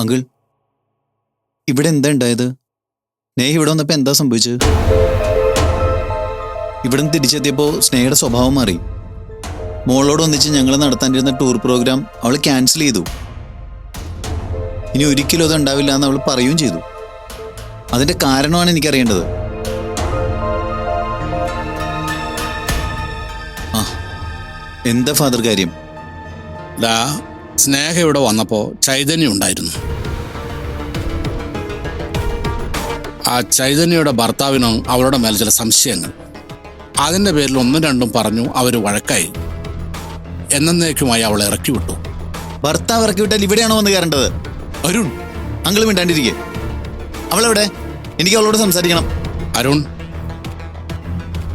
Uncle ഇവിടെ എന്താ ഉണ്ടായത്? സ്നേഹ ഇവിടെ വന്നപ്പോൾ എന്താ സംഭവിച്ചത്? ഇവിടെ നിന്ന് തിരിച്ചെത്തിയപ്പോ സ്നേഹയുടെ സ്വഭാവം മാറി. മോളോട് ഒന്നിച്ച് ഞങ്ങൾ നടത്താനിരുന്ന ടൂർ പ്രോഗ്രാം അവൾ ക്യാൻസൽ ചെയ്തു. ഇനി ഒരിക്കലും അത് ഉണ്ടാവില്ല എന്ന് അവൾ പറയുകയും ചെയ്തു. അതിന്റെ കാരണമാണ് എനിക്കറിയേണ്ടത്. ആ എന്താ ഫാദർ കാര്യം? സ്നേഹ ഇവിടെ വന്നപ്പോൾ ചൈതന്യം ഉണ്ടായിരുന്നു. ആ ചൈതന്യയുടെ ഭർത്താവിനോ അവരുടെ മേൽ ചില സംശയങ്ങൾ. അതിന്റെ പേരിൽ ഒന്നും രണ്ടും പറഞ്ഞു അവർ വഴക്കായി. എന്നേക്കുമായി അവളെ ഇറക്കി വിട്ടു. ഭർത്താവ് ഇറക്കി വിട്ടാൽ ഇവിടെയാണോ വന്ന് കയറേണ്ടത്? അരുൺ. അങ്കിൾ മിണ്ടാണ്ടിരിക്കെ. അവളെവിടെ? എനിക്ക് അവളോട് സംസാരിക്കണം. അരുൺ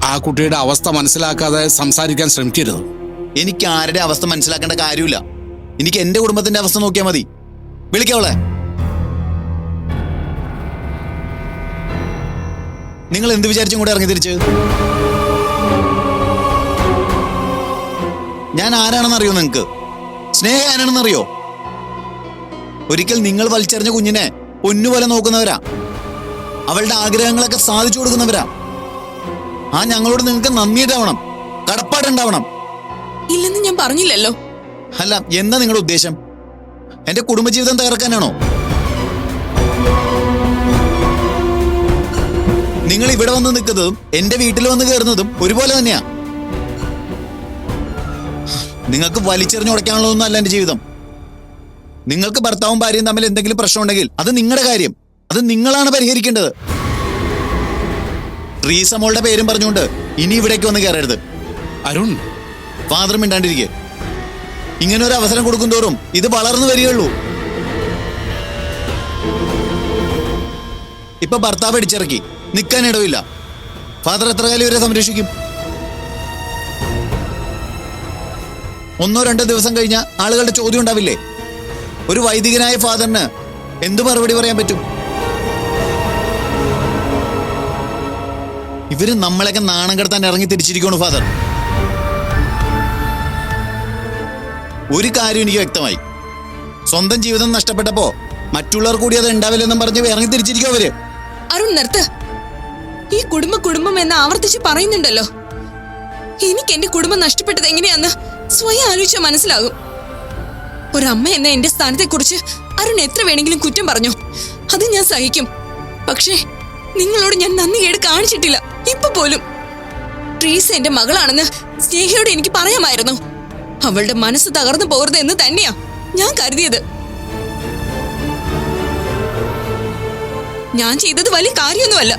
ആ കുട്ടിയുടെ അവസ്ഥ മനസ്സിലാക്കാതെ സംസാരിക്കാൻ ശ്രമിക്കരുത്. എനിക്ക് ആരുടെ അവസ്ഥ മനസ്സിലാക്കേണ്ട കാര്യമില്ല. എനിക്ക് എന്റെ കുടുംബത്തിന്റെ അവസ്ഥ നോക്കിയാൽ മതി. വിളിക്കവളെ നിങ്ങൾ എന്ത് വിചാരിച്ചും കൂടെ ഇറങ്ങി തിരിച്ച്. ഞാൻ ആരാണെന്ന് അറിയോ നിങ്ങക്ക് സ്നേഹ ആരാണെന്ന് അറിയോ? ഒരിക്കൽ നിങ്ങൾ വലിച്ചെറിഞ്ഞ കുഞ്ഞിനെ പൊന്നുപോലെ നോക്കുന്നവരാ. അവളുടെ ആഗ്രഹങ്ങളൊക്കെ സാധിച്ചു കൊടുക്കുന്നവരാ. ആ ഞങ്ങളോട് നിങ്ങൾക്ക് നന്ദിയുണ്ടാവണം കടപ്പാടുണ്ടാവണം. ഇല്ലെന്ന് ഞാൻ പറഞ്ഞില്ലല്ലോ. അല്ല എന്താ നിങ്ങളുടെ ഉദ്ദേശം? എന്റെ കുടുംബജീവിതം തകർക്കാനാണോ? നിങ്ങൾ ഇവിടെ വന്ന് നിൽക്കുന്നതും എന്റെ വീട്ടിൽ വന്ന് കയറുന്നതും ഒരുപോലെ തന്നെയാ. നിങ്ങൾക്ക് വലിച്ചെറിഞ്ഞ് ഉടയ്ക്കാനുള്ളതൊന്നും അല്ല എന്റെ ജീവിതം. നിങ്ങൾക്ക് ഭർത്താവും ഭാര്യയും തമ്മിൽ എന്തെങ്കിലും പ്രശ്നം ഉണ്ടെങ്കിൽ അത് നിങ്ങളുടെ കാര്യം. അത് നിങ്ങളാണ് പരിഹരിക്കേണ്ടത്. റീസമോളുടെ മോളുടെ പേരും പറഞ്ഞുകൊണ്ട് ഇനി ഇവിടേക്ക് വന്ന് കയറരുത്. അരുൺ. ഫാദർ മിണ്ടാണ്ടിരിക്കെ. ഇങ്ങനെ ഒരു അവസരം കൊടുക്കും തോറും ഇത് വളർന്നു വരികയുള്ളൂ. ഇപ്പൊ ഭർത്താവ് അടിച്ചിറക്കി നിൽക്കാൻ ഇടവില്ല. ഫാദർ എത്ര കാലം ഇവരെ സംരക്ഷിക്കും? ഒന്നോ രണ്ടോ ദിവസം കഴിഞ്ഞ ആളുകളുടെ ചോദ്യം ഉണ്ടാവില്ലേ? ഒരു വൈദികനായ ഫാദറിന് എന്തു മറുപടി പറയാൻ പറ്റും? ഇവർ നമ്മളെയൊക്കെ നാണം കടത്താൻ ഇറങ്ങി തിരിച്ചിരിക്കണു ഫാദർ ഒരു കാര്യം എനിക്ക് വ്യക്തമായി. സ്വന്തം ജീവിതം നഷ്ടപ്പെട്ടപ്പോ മറ്റുള്ളവർ കൂടി അത് ഉണ്ടാവില്ലെന്നും പറഞ്ഞ് ഇറങ്ങി തിരിച്ചിരിക്കും അവർ. അരുൺ നിർത്ത്. ഈ കുടുംബ കുടുംബം എന്ന് ആവർത്തിച്ച് പറയുന്നുണ്ടല്ലോ. എനിക്ക് എന്റെ കുടുംബം നഷ്ടപ്പെട്ടത് എങ്ങനെയാന്ന് സ്വയം ആലോചിച്ചാൽ മനസ്സിലാകും. ഒരമ്മ എന്ന എന്റെ സ്ഥാനത്തെ കുറിച്ച് അരുൺ എത്ര വേണമെങ്കിലും കുറ്റം പറഞ്ഞു. അത് ഞാൻ സഹിക്കും. പക്ഷേ നിങ്ങളോട് ഞാൻ നന്ദി കേട് കാണിച്ചിട്ടില്ല. ഇപ്പൊ പോലും. ട്രീസ് എന്റെ മകളാണെന്ന് സ്നേഹയോട് എനിക്ക് പറയാമായിരുന്നു. അവളുടെ മനസ്സ് തകർന്നു പോകരുത് എന്ന് തന്നെയാ ഞാൻ കരുതിയത്. ഞാൻ ചെയ്തത് വലിയ കാര്യമൊന്നുമല്ല.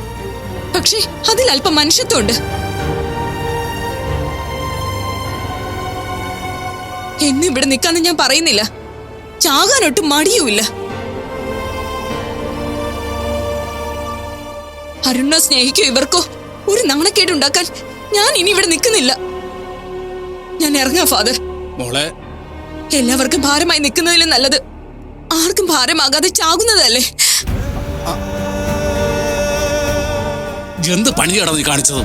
പക്ഷേ അതിൽ അല്പം മനുഷ്യത്വമുണ്ട്. എന്നും ഇവിടെ നിൽക്കാന്ന് ഞാൻ പറയുന്നില്ല. ചാകാനൊട്ടും മടിയുമില്ല. അരുണോ സ്നേഹിക്കോ ഇവർക്കോ? ഒരു നാണക്കേടുണ്ടാക്കാൻ ഞാൻ ഇനി ഇവിടെ നിൽക്കുന്നില്ല. ഞാൻ ഇറങ്ങാം ഫാദർ. മോളെ. എല്ലാവർക്കും ഭാരമായി നിൽക്കുന്നതിലും നല്ലത്. ആർക്കും ഭാരമാകാതെ ചാകുന്നതല്ലേ? എന്ത് പണിയാണോ നീ കാണിച്ചത്?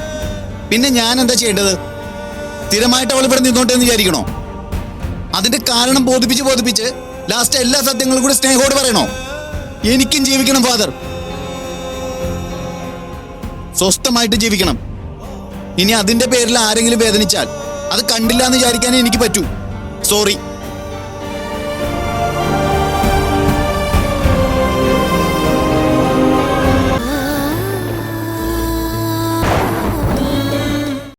പിന്നെ ഞാൻ എന്താ ചെയ്യേണ്ടത്? സ്ഥിരമായിട്ട് അവൾ ഇവിടെ നിന്നോട്ടെ എന്ന് വിചാരിക്കണോ? അതിന്റെ കാരണം ബോധിപ്പിച്ച് ബോധിപ്പിച്ച് ലാസ്റ്റ് എല്ലാ സത്യങ്ങളും കൂടി സ്നേഹോട് പറയണോ? എനിക്കും ജീവിക്കണം ഫാദർ സ്വസ്ഥമായിട്ട് ജീവിക്കണം. ഇനി അതിന്റെ പേരിൽ ആരെങ്കിലും വേദനിച്ചാൽ അത് കണ്ടില്ല എന്ന് വിചാരിക്കാനേ എനിക്ക് പറ്റൂ. സോറി